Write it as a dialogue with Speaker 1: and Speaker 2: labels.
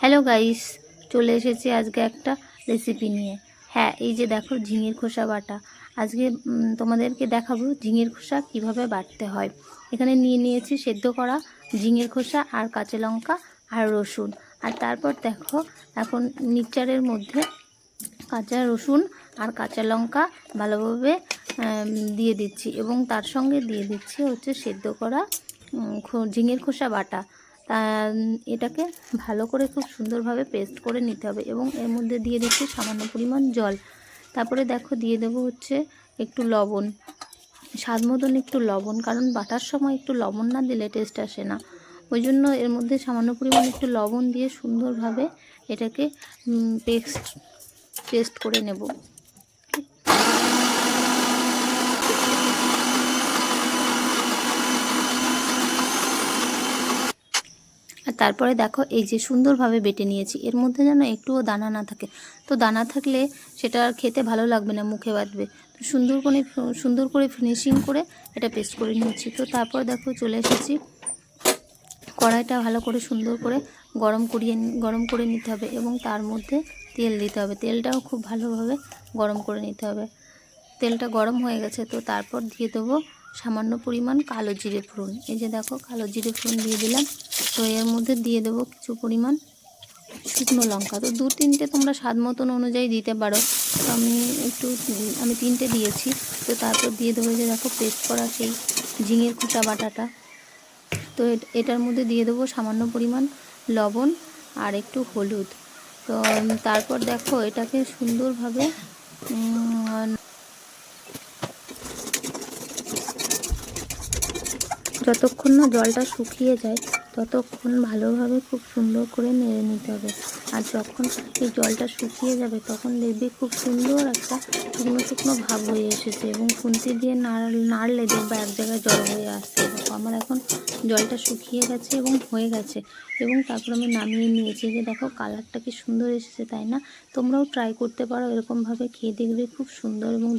Speaker 1: Hello guys চলে এসেছি আজকে একটা রেসিপি নিয়ে। হ্যাঁ এই যে দেখো ঝিঙের খোসা বাটা। আজকে তোমাদেরকে দেখাবো ঝিঙের খোসা কীভাবে বাটতে হয়। এখানে নিয়ে নিয়েছি সেদ্ধ করা ঝিঙের খোসা আর কাঁচা লঙ্কা আর রসুন। আর তারপর দেখো, এখন মিক্সচারের মধ্যে কাঁচা রসুন আর কাঁচা লঙ্কা ভালোভাবে দিয়ে দিচ্ছি। এবং তার সঙ্গে দিয়ে দিচ্ছি হচ্ছে সেদ্ধ করা ঝিঙের খোসা বাটা। এটাকে ভালো করে খুব সুন্দরভাবে পেস্ট করে নিতে হবে এবং এর মধ্যে দিয়ে দিচ্ছি সামান্য পরিমাণ জল। তারপরে দেখো দিয়ে দেবো হচ্ছে একটু লবণ। স্বাদ মতন একটু লবণ, কারণ বাটার সময় একটু লবণ না দিলে টেস্ট আসে না। ওই জন্য এর মধ্যে সামান্য পরিমাণ একটু লবণ দিয়ে সুন্দরভাবে এটাকে পেস্ট পেস্ট করে নেব। তারপরে দেখো এই যে সুন্দরভাবে বেটে নিয়েছি। এর মধ্যে যেন একটুও দানা না থাকে। তো দানা থাকলে সেটা আর খেতে ভালো লাগবে না, মুখে বাঁধবে। তো সুন্দর করে সুন্দর করে ফিনিশিং করে এটা পেস্ট করে নিয়েছি। তো তারপর দেখো চলে এসেছি। কড়াইটা ভালো করে সুন্দর করে গরম করিয়ে গরম করে নিতে হবে এবং তার মধ্যে তেল দিতে হবে। তেলটাও খুব ভালোভাবে গরম করে নিতে হবে। তেলটা গরম হয়ে গেছে, তো তারপর দিয়ে দেবো সামান্য পরিমাণ কালো জিরে ফোড়ন। এই যে দেখো, কালো জিরে ফোড়ন দিয়ে দিলাম। তো এর মধ্যে দিয়ে দেবো কিছু পরিমাণ শুকনো লঙ্কা। তো দু তিনটে তোমরা স্বাদ মতন অনুযায়ী দিতে পারো। তো আমি একটু, আমি তিনটে দিয়েছি। তো তারপর দিয়ে দেবো যে দেখো, পেস্ট করা সেই ঝিঙের খোসা বাটাটা। তো এটার মধ্যে দিয়ে দেবো সামান্য পরিমাণ লবণ আর একটু হলুদ। তো তারপর দেখো এটাকে সুন্দরভাবে যতক্ষণ না জলটা শুকিয়ে যায়, ততক্ষণ ভালোভাবে খুব সুন্দর করে নেড়ে নিতে হবে। আর যখন এই জলটা শুকিয়ে যাবে, তখন দেখবে খুব সুন্দর একটা শুকনো শুকনো ভাব হয়ে এসেছে এবং খুন্তি দিয়ে নাড়, নাড়লে দেখবে এক জায়গায় জল হয়ে আসছে। আমার এখন জলটা শুকিয়ে গেছে এবং হয়ে গেছে। এবং তারপর আমি নামিয়ে নিয়েছি। যে দেখো, কালারটা কি সুন্দর এসেছে, তাই না? তোমরাও ট্রাই করতে পারো, এরকমভাবে খেয়ে দেখবে খুব সুন্দর এবং